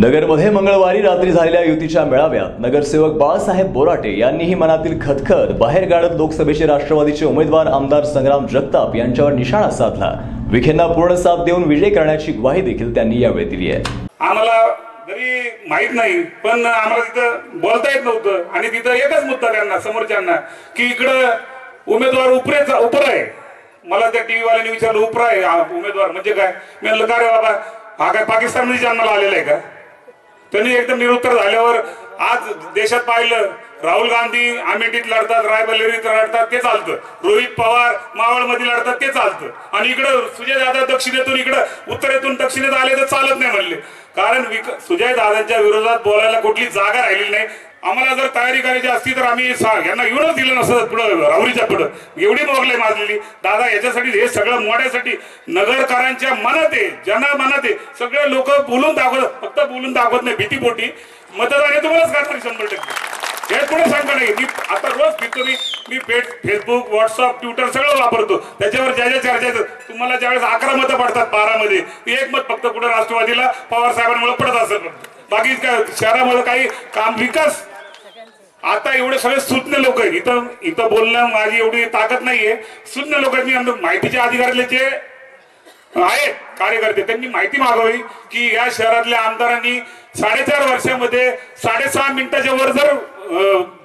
नगरमध्ये मंगळवारी रात्री झालेल्या युतीच्या मेळाव्यात नगरसेवक बाळासाहेब बोराटे यांनीही मनातील खतखत बाहेर गाडत लोकसभेचे राष्ट्रवादीचे उमेदवार आमदार संग्राम जगताप यांच्यावर निशाणा साधला. विखेंना पूर्ण साथ देऊन विजय करण्याची ग्वाही देखील त्यांनी यावेळी दिली आहे. आम्हाला जरी माहीत नाही पण आम्हाला तिथं बोलता येत नव्हतं आणि तिथं एकच मुद्दा त्यांना समोरच्यांना की इकडं उमेदवार उपरेचा उपर आहे मला त्या टीव्ही वाल्याने विचारलं उपरा आहे उमेदवार म्हणजे काय? मी म्हणलं का रे बाबा? हा काय पाकिस्तानमध्ये जन्माला आलेला आहे का? त्यांनी एकदम निरुत्तर झाल्यावर आज देशात पाहिलं राहुल गांधी अमेठीत लढतात रायबरेलीत लढतात ते चालतं. रोहित पवार मावळमध्ये लढतात ते चालतं. आणि इकडं सुजय दादा दक्षिणेतून इकडं उत्तरेतून दक्षिणेत आले तर चालत नाही म्हणले. कारण विक- सुजय दादांच्या विरोधात बोलायला कुठली जागा राहिलेली नाही. आम्हाला जर तयारी करायची असती तर आम्ही सांग यांना येऊनच दिलं नसतं पुढं राहुरीच्या पुढं. एवढी मोगले माजलेली. दादा याच्यासाठी हे सगळं मोड्यासाठी नगरकरांच्या मनात आहे ज्यांना मनात आहे सगळे लोक बोलून दाखवत फक्त बोलून दाखवत नाही भीतीपोटी. मतदान हे तुम्हालाच करणार शंभर टक्के. हे पुढे सांगता नाही मी आता रोज फिरतो मी. मी पेट फेसबुक व्हॉट्सअप ट्विटर सगळं वापरतो. त्याच्यावर ज्या ज्या चर्चा येतात तुम्हाला ज्यावेळेस अकरा मतं पडतात बारामध्ये एक मत फक्त कुठं राष्ट्रवादीला पवार साहेबांमुळे पडत असत बाकी काय शहरामध्ये काही काम विकास आता एवढे सगळे सुज्ञ लोक आहेत. इथं इथं बोलणं माझी एवढी ताकद नाहीये. सुज्ञ लोक आहेत मी आमच्या माहितीच्या अधिकाऱ्याचे जे आहेत कार्यकर्ते त्यांनी माहिती मागावी की या शहरातल्या आमदारांनी साडेचार वर्षामध्ये साडेसहा मिनिटाच्या वर जर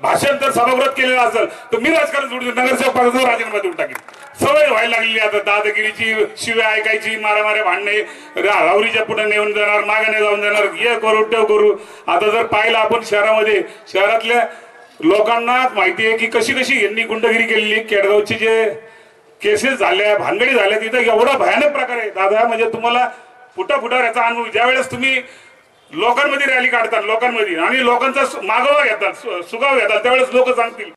भाषण जर सभागृहात केलेलं असेल तर मी राजकारण सोडून नगरसेवक राजीनामा देऊन टाकेन. सवय व्हायला लागलेली आता. दादागिरीची शिव्या ऐकायची मारामाऱ्या भांडणे राहुरीच्या पुढे नेऊन जाणार मागाने जाऊन जाणार. हे करू ते करू. आता जर पाहिलं आपण शहरामध्ये शहरातल्या लोकांना माहिती आहे की कशी कशी यांनी गुंडगिरी केलेली केडगावची जे केसेस झाल्या भानगडी झाल्या तिथं एवढा भयानक प्रकार आहे. दादा म्हणजे तुम्हाला फुटा फुटावर याचा अनुभव ज्या वेळेस तुम्ही लोकांमध्ये रॅली काढतात लोकांमध्ये आणि लोकांचा मागोवा घेतात सु- सुगाव घेतात त्यावेळेस लोक सांगतील.